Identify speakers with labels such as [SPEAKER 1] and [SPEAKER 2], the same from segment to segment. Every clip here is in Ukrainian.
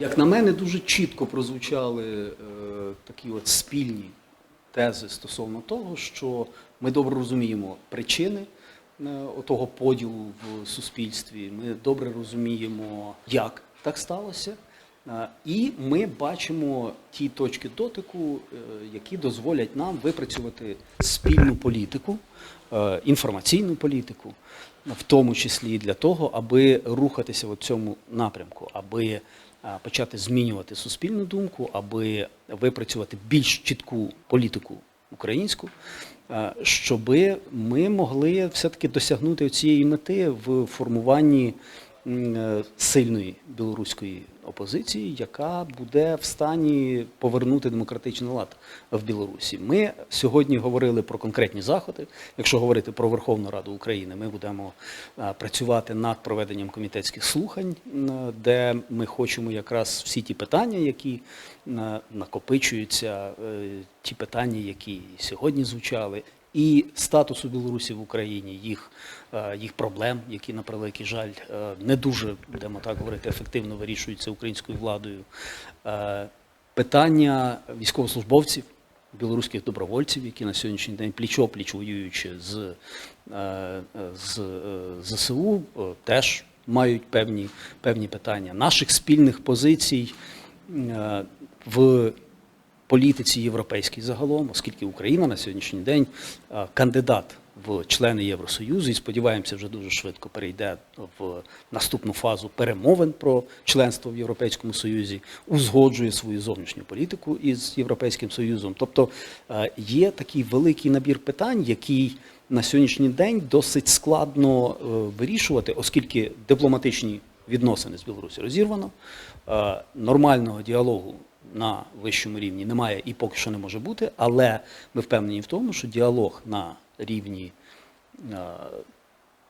[SPEAKER 1] Як на мене, дуже чітко прозвучали е, такі от спільні тези стосовно того, що ми добре розуміємо причини е, отого поділу в суспільстві. Ми добре розуміємо, як так сталося. Е, І ми бачимо ті точки дотику, е, які дозволять нам випрацювати спільну політику, е, інформаційну політику, в тому числі для того, аби рухатися в цьому напрямку, аби почати змінювати суспільну думку, аби випрацювати більш чітку політику українську, щоб ми могли все-таки досягнути цієї мети в формуванні е, сильної білоруської опозиції, яка буде в стані повернути демократичний лад в Білорусі. Ми сьогодні говорили про конкретні заходи. Якщо говорити про Верховну Раду України, ми будемо е, працювати над проведенням комітетських слухань, де ми хочемо якраз всі ті питання, які е, накопичуються, е, ті питання, які сьогодні звучали, і статусу Білорусі в Україні, їх, е, їх проблем, які на превеликий жаль е, не дуже, будемо так говорити, ефективно вирішуються українською владою. Е, Питання військовослужбовців, білоруських добровольців, які на сьогоднішній день пліч-опліч воюючи з, з ЗСУ, теж мають певні, певні питання. Наших спільних позицій в політиці європейській загалом, оскільки Україна на сьогоднішній день е, кандидат в члени Євросоюзу і сподіваємося, вже дуже швидко перейде в наступну фазу перемовин про членство в Європейському Союзі, узгоджує свою зовнішню політику із Європейським Союзом. Тобто е, є такий великий набір питань, який на сьогоднішній день досить складно е, вирішувати, оскільки дипломатичні відносини з Білорусі розірвано, нормального діалогу на вищому рівні немає і поки що не може бути, але ми впевнені в тому, що діалог на рівні е,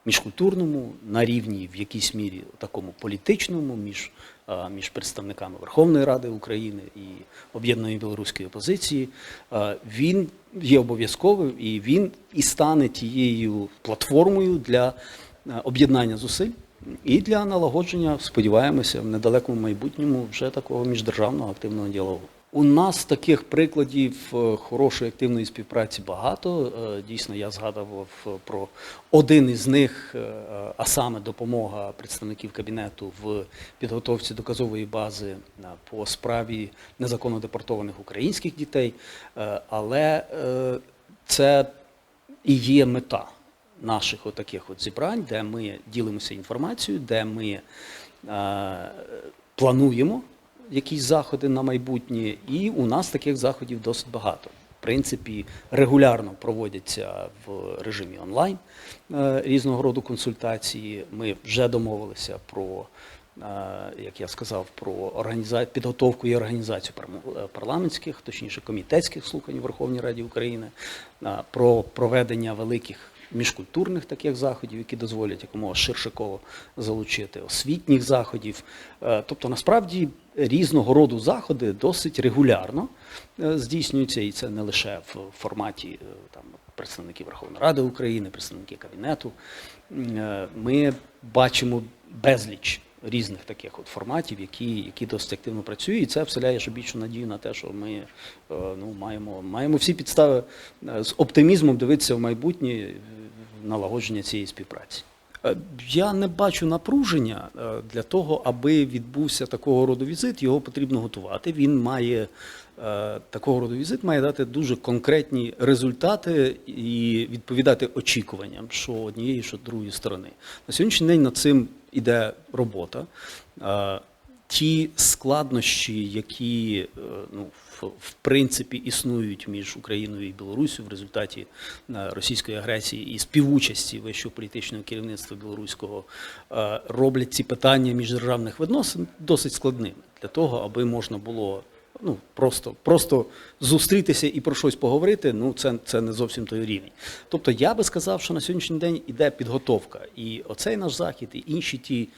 [SPEAKER 1] міжкультурному, на рівні в якійсь мірі такому політичному, між, е, між представниками Верховної Ради України і об'єднаної білоруської опозиції, е, він є обов'язковим і він і стане тією платформою для об'єднання зусиль. І для налагодження, сподіваємося, в недалекому майбутньому вже такого міждержавного активного діалогу. У нас таких прикладів е, хорошої активної співпраці багато. Е, Дійсно, я згадував е, про один із них, а саме допомога представників кабінету в підготовці доказової бази по справі незаконно депортованих українських дітей. Але це і є мета наших отаких от зібрань, де ми ділимося інформацією, де ми е, плануємо якісь заходи на майбутнє, і у нас таких заходів досить багато. В принципі, регулярно проводяться в режимі онлайн е, різного роду консультації. Ми вже домовилися про, е, як я сказав, про підготовку і організацію е, парламентських, точніше комітетських слухань у Верховній Раді України, е, про проведення великих міжкультурних таких заходів, які дозволять якомога ширше коло залучити, освітніх заходів. Е, Тобто, насправді різного роду заходи досить регулярно е, здійснюються, і це не лише в форматі е, там представників Верховної Ради України, представників кабінету. Ми бачимо безліч різних таких от форматів, які, які досить активно працюють, і це вселяє ще більшу надію на те, що ми е, ну, маємо, маємо всі підстави е, з оптимізмом дивитися в майбутнє е, налагодження цієї співпраці. Е, Я не бачу напруження е, для того, аби відбувся такого роду візит. Його потрібно готувати. Він має е, такого роду візит має дати дуже конкретні результати і відповідати очікуванням, що однієї, що другої сторони. На сьогоднішній день над цим іде робота. Ті складнощі, які е, ну, в, в принципі існують між Україною і Білорусю в результаті е, російської агресії і співучасті вищого політичного керівництва білоруського, е, роблять ці питання міждержавних відносин досить складними для того, аби можна було ну, просто, просто зустрітися і про щось поговорити, ну це, це не зовсім той рівень. Тобто я би сказав, що на сьогоднішній день іде підготовка. І оцей наш захід, і інші ті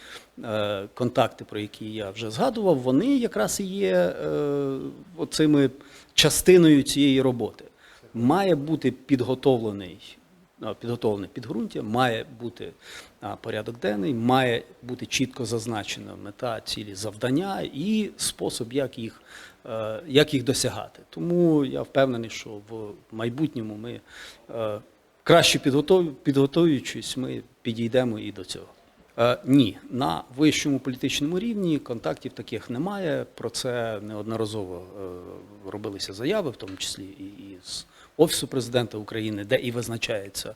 [SPEAKER 1] е, контакти, про які я вже згадував, вони якраз і є е, оцими частиною цієї роботи. Має бути підготовлений підготовлене підґрунтя, має бути порядок денний, має бути чітко зазначена мета, цілі, завдання і спосіб, як їх, е, як їх досягати. Тому я впевнений, що в майбутньому ми е, краще підготов- підготовлюючись, ми підійдемо і до цього. Е, Ні, на вищому політичному рівні контактів таких немає. Про це неодноразово е, робилися заяви, в тому числі і з Офісу президента України, де і визначається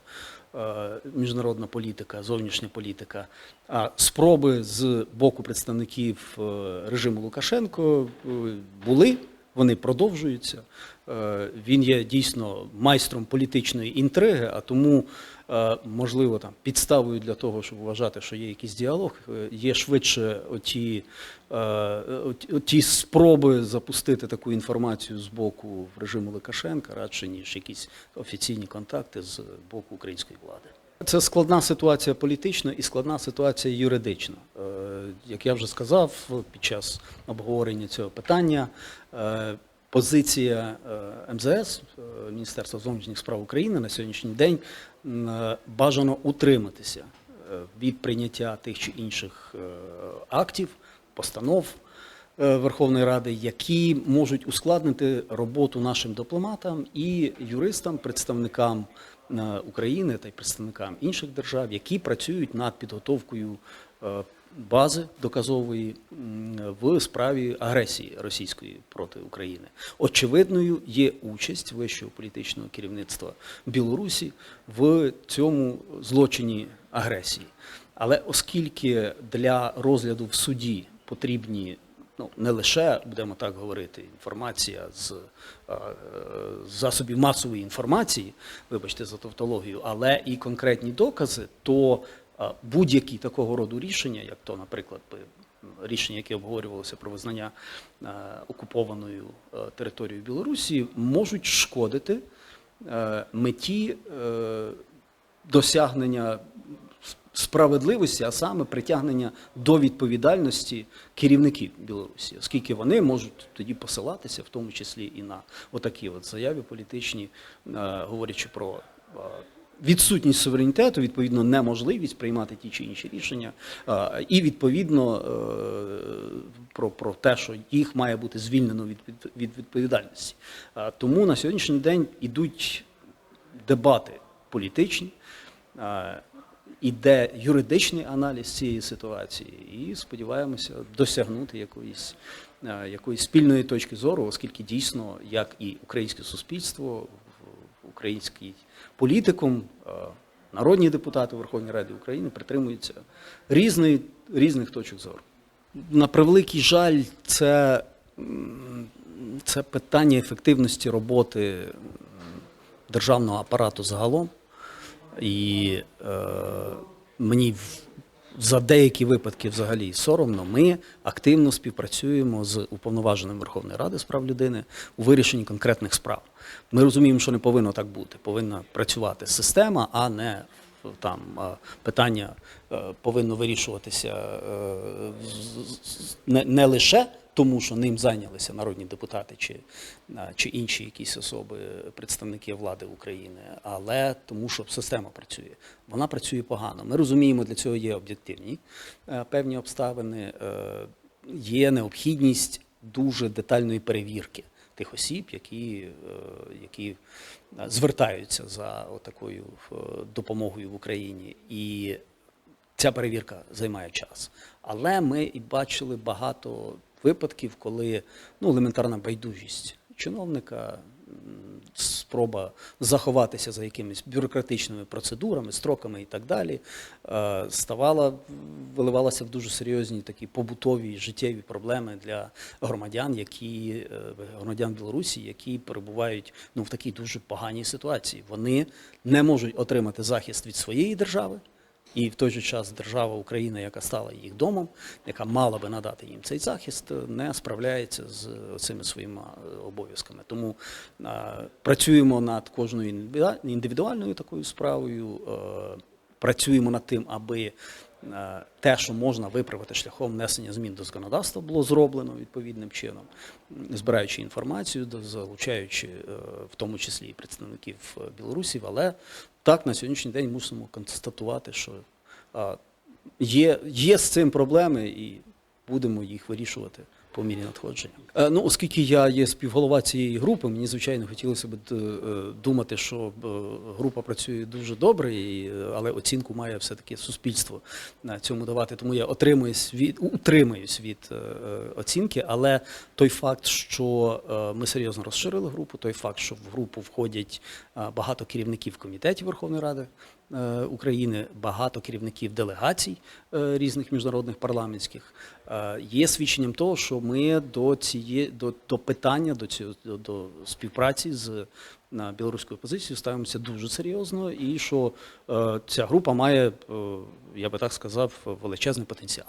[SPEAKER 1] е, міжнародна політика, зовнішня політика. А спроби з боку представників е, режиму Лукашенко е, були. Вони продовжуються. Він є дійсно майстром політичної інтриги, а тому, можливо, там підставою для того, щоб вважати, що є якийсь діалог, е, є швидше оті, е, оті- оті спроби запустити таку інформацію з боку режиму Лукашенка, радше ніж якісь офіційні контакти з боку української влади. Це складна ситуація політична і складна ситуація юридична. Е, Як я вже сказав під час обговорення цього питання, е, позиція е, МЗС, е, Міністерства зовнішніх справ України на сьогоднішній день е, бажано утриматися від прийняття тих чи інших актів, постанов Верховної Ради, які можуть ускладнити роботу нашим дипломатам і юристам, представникам України та й представникам інших держав, які працюють над підготовкою бази доказової в справі агресії російської проти України. Очевидною є участь вищого політичного керівництва Білорусі в цьому злочині агресії. Але оскільки для розгляду в суді потрібні ну не лише будемо так говорити, інформація з е, засобів масової інформації, вибачте за тавтологію, але і конкретні докази, то будь-які такого роду рішення, як то, наприклад, рішення, яке обговорювалося про визнання е, окупованою е, територією Білорусі, можуть шкодити е, меті е, досягнення справедливості, а саме притягнення до відповідальності керівників Білорусі, оскільки вони можуть тоді посилатися, в тому числі і на отакі от заяви політичні, е, говорячи про е, відсутність суверенітету, відповідно, неможливість приймати ті чи інші рішення, і відповідно е, про, про те, що їх має бути звільнено від, від, від відповідальності. Тому на сьогоднішній день ідуть дебати політичні. Іде юридичний аналіз цієї ситуації, і сподіваємося досягнути якоїсь, якоїсь спільної точки зору, оскільки дійсно, як і українське суспільство, український політикум, е, народні депутати Верховної Ради України притримуються різних, різних точок зору. На превеликий жаль, це, це питання ефективності роботи державного апарату загалом. І е, мені за деякі випадки взагалі соромно. Ми активно співпрацюємо з уповноваженим Верховної Ради з прав людини у вирішенні конкретних справ. Ми розуміємо, що не повинно так бути. Повинна працювати система, а не там е, питання е, повинно вирішуватися е, не лише тому, що ним зайнялися народні депутати чи, чи інші якісь особи, представники влади України, але тому, що система працює. Вона працює погано. Ми розуміємо, для цього є об'єктивні е, певні обставини, е, є необхідність дуже детальної перевірки тих осіб, які, е, які звертаються за такою допомогою в Україні. І ця перевірка займає час. Але ми і бачили багато випадків, коли ну, елементарна байдужість чиновника, спроба заховатися за якимись бюрократичними процедурами, строками і так далі, е, ставала, виливалася в дуже серйозні такі побутові життєві проблеми для громадян, які е, громадян Білорусі, які перебувають ну, в такій дуже поганій ситуації. Вони не можуть отримати захист від своєї держави. І в той же час держава Україна, яка стала їх домом, яка мала би надати їм цей захист, не справляється з цими своїми е, обов'язками. Тому е, працюємо над кожною індивідуальною такою справою, е, працюємо над тим, аби те, що можна виправити шляхом внесення змін до законодавства, було зроблено відповідним чином, збираючи інформацію, залучаючи е, в тому числі і представників е, білорусів. Але так на сьогоднішній день мусимо констатувати, що е, є, є з цим проблеми, і будемо їх вирішувати по мірі надходження. Е, Ну, оскільки я є співголова цієї групи, мені звичайно хотілося б е, думати, що е, група працює дуже добре, але оцінку має все-таки суспільство на цьому давати. Тому я отримуюсь від утримуюсь від оцінки. Але той факт, що ми серйозно розширили групу, той факт, що в групу входять багато керівників комітетів Верховної Ради України, багато керівників делегацій різних міжнародних парламентських, є свідченням того, що ми до цієї до, до питання, до цього до, до співпраці з на білоруською опозицією ставимося дуже серйозно, і що е, ця група має, е, я би так сказав, величезний потенціал.